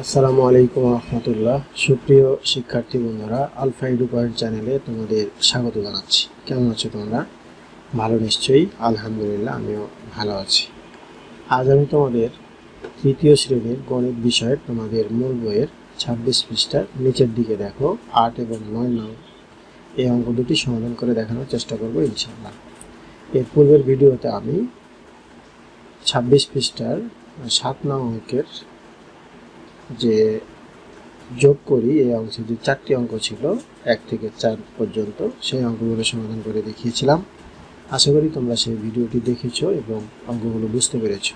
আসসালামু আলাইকুম রহমতুল্লাহ। সুপ্রিয় শিক্ষার্থী বন্ধুরা, আলফা এডু চ্যানেলে তোমাদের স্বাগত জানাচ্ছি। কেমন আছো তোমরা? ভালো নিশ্চয়ই, আলহামদুলিল্লাহ, আমিও ভালো আছি। আজ আমি তোমাদের তৃতীয় শ্রেণির গণিত বিষয়ের তোমাদের মূল বইয়ের ছাব্বিশ পৃষ্ঠার নিচের দিকে দেখো, আট এবং নয় নং এই অঙ্ক দুটি সমাধান করে দেখানোর চেষ্টা করব ইনশাআল্লাহ। এর পূর্বের ভিডিওতে আমি ছাব্বিশ পৃষ্ঠার সাত নং অঙ্কের যে যোগ করি, এই অংশে যে চারটি অঙ্ক ছিল, এক থেকে চার পর্যন্ত, সেই অঙ্কগুলো সমাধান করে দেখিয়েছিলাম। আশা করি তোমরা সেই ভিডিওটি দেখেছ এবং অঙ্কগুলো বুঝতে পেরেছ।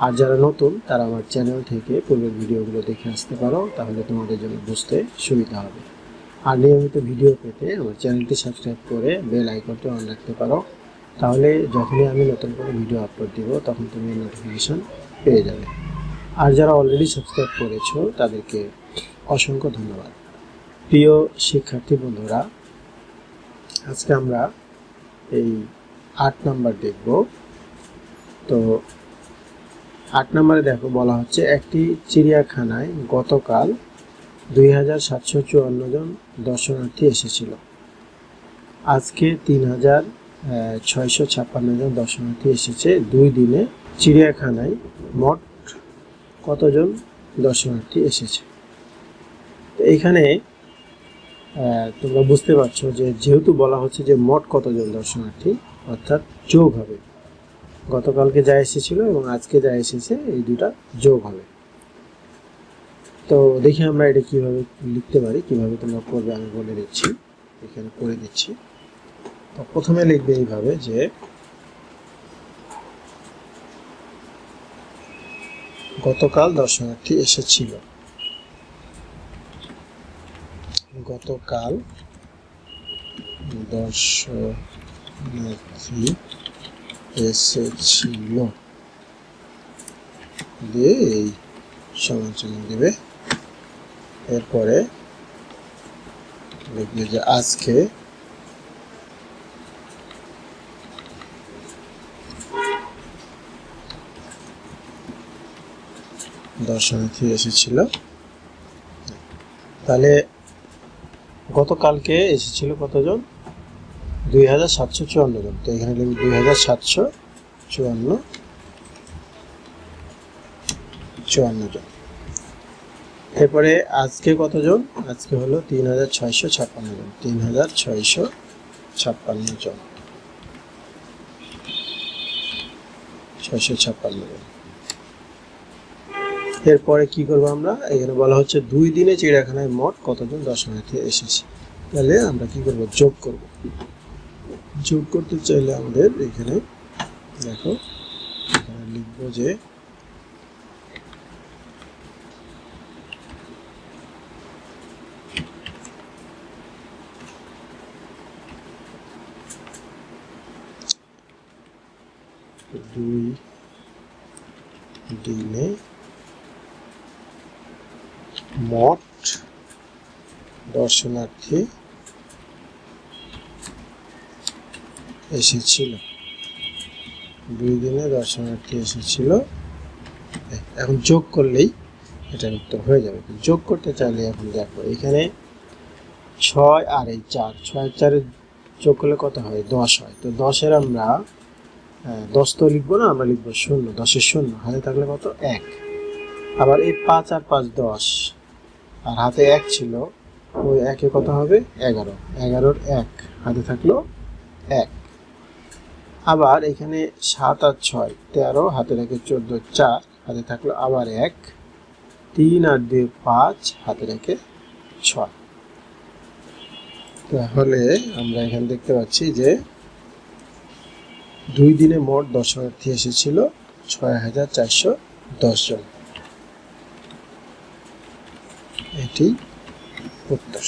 আর যারা নতুন, তারা আমার চ্যানেল থেকে পূর্বের ভিডিওগুলো দেখে আসতে পারো, তাহলে তোমাদের জন্য বুঝতে সুবিধা হবে। আর নিয়মিত ভিডিও পেতে আমার চ্যানেলটি সাবস্ক্রাইব করে বেল আইকনটি অন রাখতে পারো। তাহলে যখনই আমি নতুন করে ভিডিও আপলোড দিব, তখন তুমি নোটিফিকেশন পেয়ে যাবে। আর যারা অলরেডি সাবস্ক্রাইব করেছ, তাদেরকে অসংখ্য ধন্যবাদ। প্রিয় শিক্ষার্থী বন্ধুরা, আজকে আমরা এই আট নাম্বার দেখব। তো আট নম্বরে দেখো, বলা হচ্ছে, একটি চিড়িয়াখানায় গতকাল দুই হাজার সাতশো চুয়ান্ন জন দর্শনার্থী এসেছিল। আজকে তিন হাজার ছয়শো ছাপ্পান্ন জন দর্শনার্থী এসেছে। দুই দিনে চিড়িয়াখানায় মোট কতজন দর্শনার্থী এসেছে? তো এইখানে তোমরা বুঝতে পারছ যে যেহেতু বলা হচ্ছে যে মোট কতজন দর্শনার্থী, অর্থাৎ যোগ হবে। গতকালকে যা এসেছিল এবং আজকে যা এসেছে, এই দুটা যোগ হবে। তো দেখি আমরা এটা কীভাবে লিখতে পারি, কীভাবে তোমরা করবে, আমি বলে দিচ্ছি, এখানে করে দিচ্ছি। তো প্রথমে লিখবে এইভাবে যে গতকাল দর্শনার্থী এসেছিল। গতকাল দর্শনার্থী এসেছিল। দিয়ে এই সমান দেবে। এরপরে লিখবে যে আজকে দর্শনার্থী এসেছিল। তাহলে গতকালকে এসেছিল কতজন? দুই হাজার সাতশো চুয়ান্ন জন। তো এখানে দুই হাজার সাতশো চুয়ান্ন চুয়ান্ন জন। এরপরে আজকে কতজন? আজকে হলো তিন হাজার ছয়শো ছাপ্পান্ন জন। তিন হাজার ছয়শো ছাপ্পান্ন জন। ছয়শো ছাপ্পান্ন জন। এরপরে কি করব আমরা? এখানে বলা হচ্ছে দুই দিনে চিড়িয়াখানায় মোট কতজন দর্শনার্থী এসেছে? তাহলে আমরা কি করব? যোগ করব। যোগ করতে চাইলে আমাদের এখানে, দেখো, এখানে লিখব যে দুই দিনে মোট দর্শনার্থী এসেছিল। দুই দিনে দর্শনার্থী এসেছিল। এখন যোগ করলেই এটার উত্তর হয়ে যাবে। যোগ করতে চাইলে এখন দেখো, এখানে ছয় আর এই চার, ছয় চারে যোগ করলে কত হয়? দশ হয়। তো দশের আমরা দশ তো লিখব না, আমরা লিখব শূন্য, দশের শূন্য। হাতে থাকলে কত? এক। আবার এই পাঁচ আর পাঁচ, দশ। আর হাতে এক ছিল, ওই একে কত হবে? এগারো। এগারোর এক। হাতে থাকল এক। আবার এখানে সাত আর ছয়, তেরো। হাতে রেখে চোদ্দ, চার। হাতে থাকল আবার এক। তিন আর দুই পাঁচ। হাতে রেখে ছয়। তাহলে আমরা এখানে দেখতে পাচ্ছি যে দুই দিনে মোট দর্শনার্থী এসেছিল ছয় হাজার চারশো দশ জন এটি উত্তর।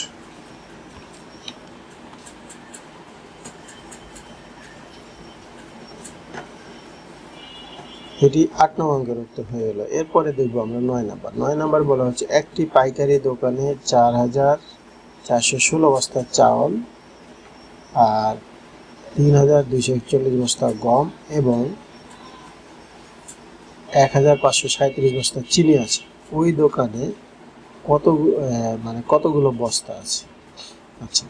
এটি আট নম্বর অঙ্কের উত্তর হয়ে গেল। এরপরে দেখব আমরা নয় নাম্বার। নয় নাম্বার বলা হচ্ছে, একটি পাইকারি দোকানে চার হাজার চারশো ষোলো বস্তা চাউল আর তিন হাজার দুইশো একচল্লিশ বস্তা গম এবং এক হাজার পাঁচশো সাঁত্রিশ বস্তা চিনি আছে। ওই দোকানে কত মানে কতগুলো বস্তা আছে? আচ্ছা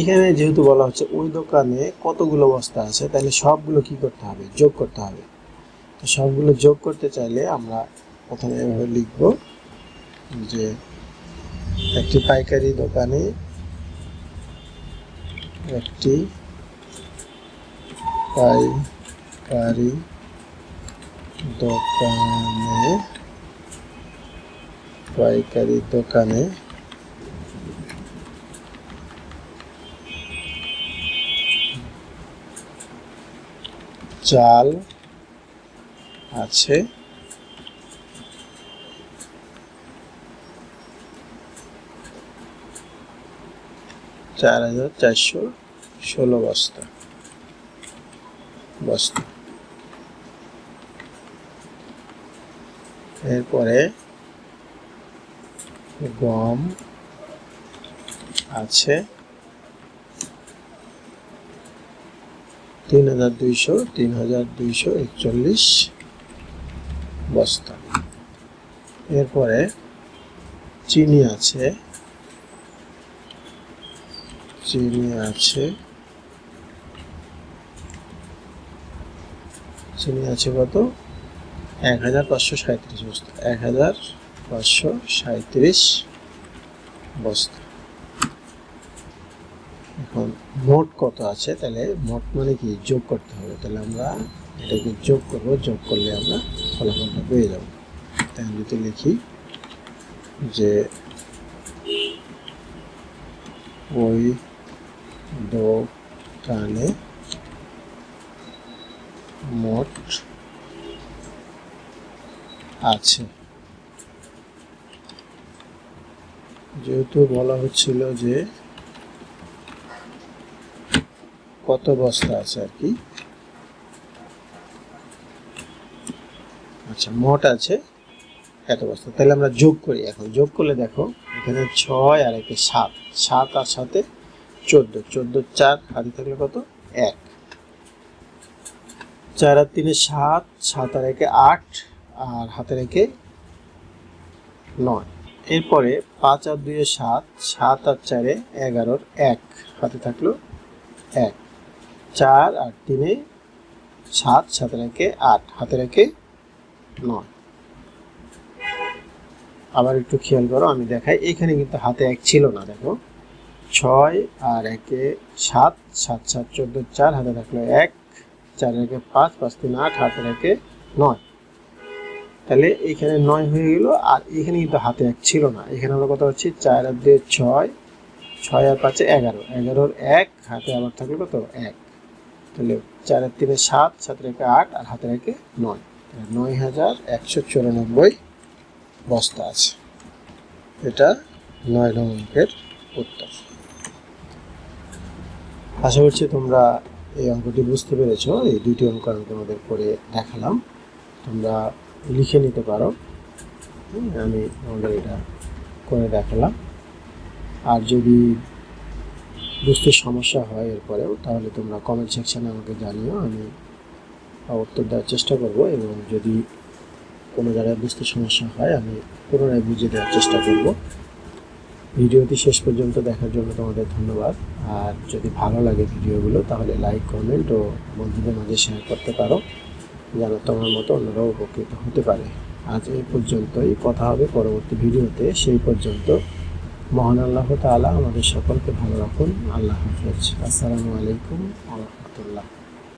এখানে যেহেতু বলা হচ্ছে ওই দোকানে কতগুলো বস্তা আছে, তাহলে সবগুলো কি করতে হবে? যোগ করতে হবে। তো সবগুলো যোগ করতে চাইলে আমরা প্রথমে এভাবে লিখব যে একটি পাইকারি দোকানে একটি পাইকারি দোকানে পাইকারি দোকানে। চাল আছে। চার হাজার চারশো ষোলো বস্তা। বস্তা। এরপরে গম আছে। তিন হাজার দুইশো, তিন হাজার দুইশো একচল্লিশ বস্তা। এরপরে চিনি আছে। চিনি আছে। চিনি আছে কত? এক হাজার পাঁচশো সাঁত্রিশ বস্তা। এক হাজার পাঁচশো সাঁত্রিশ বস্তা। এখন মোট কত আছে? তাহলে মোট মানে কি? যোগ করতে হবে। তাহলে আমরা এটাকে যোগ করব। যোগ করলে আমরা ফলাফলটা পেয়ে যাব। তাই আমি যদি লিখি যে ওই দোকানে মোট আছে। যেহেতু বলা হচ্ছিল যে কত বস্তা আছে আর কি? আচ্ছা মোট আছে এত বস্তা। তাহলে আমরা যোগ করি এখন। যোগ করলে দেখো, এখানে ছয় আর একে সাত। সাত আর সাথে চোদ্দ। চোদ্দ, চার হাতে থাকলে কত? এক। চার আর তিনে সাত সাত আর একে আট, আর হাতে রেখে নয়। এরপরে পাঁচ আর দুয়ে সাত সাত আর চারে এগারোর এক হাতে থাকল এক। চার আর তিনে সাত সাথে রেখে আট হাতে রেখে নয়। আবার একটু খেয়াল করো, আমি দেখাই, এখানে কিন্তু হাতে এক ছিল না, দেখো। ছয় আর একে সাত সাত সাত, চোদ্দ, চার, হাতে থাকল এক চার একে পাঁচ পাঁচ, তিন, আট হাতে রেখে নয়। তাহলে এখানে নয় হয়ে গেল, আর এখানে কিন্তু হাতে এক ছিল না। এখানে আমরা কথা হচ্ছে চার আর দুই ছয় ছয় আর পাঁচে এগারো। এগারোর এক, হাতে আবার থাকবে কত? এক। তাহলে চারের তিনে সাত সাত রেখে আট, আর হাতে রেখে নয়। নয় হাজার একশো চুরানব্বই বস্তা আছে। এটা নয় নং অঙ্কের উত্তর। আশা করছি তোমরা এই অঙ্কটি বুঝতে পেরেছ। এই দুইটি অঙ্ক আমি তোমাদের করে দেখালাম। তোমরা লিখে নিতে পারো। আমি তোমাদের এটা করে দেখালাম। আর যদি বুঝতে সমস্যা হয় এরপরেও, তাহলে তোমরা কমেন্ট সেকশানে আমাকে জানিও, আমি উত্তর দেওয়ার চেষ্টা করব এবং যদি কোনো জায়গায় বুঝতে সমস্যা হয়, আমি পুনরায় বুঝিয়ে দেওয়ার চেষ্টা করব। ভিডিওটি শেষ পর্যন্ত দেখার জন্য তোমাদের ধন্যবাদ। আর যদি ভালো লাগে ভিডিওগুলো, তাহলে লাইক কমেন্ট ও বন্ধুদের মাঝে শেয়ার করতে পারো। যেন তোমার মতো অন্যরাও উপকৃত হতে পারে। আজ এই পর্যন্তই। কথা হবে পরবর্তী ভিডিওতে। সেই পর্যন্ত মহান আল্লাহ তালা আমাদের সকলকে ভালো রাখুন। আল্লাহ হাফেজ। আসসালামু আলাইকুম আ রহমতুল্লাহ।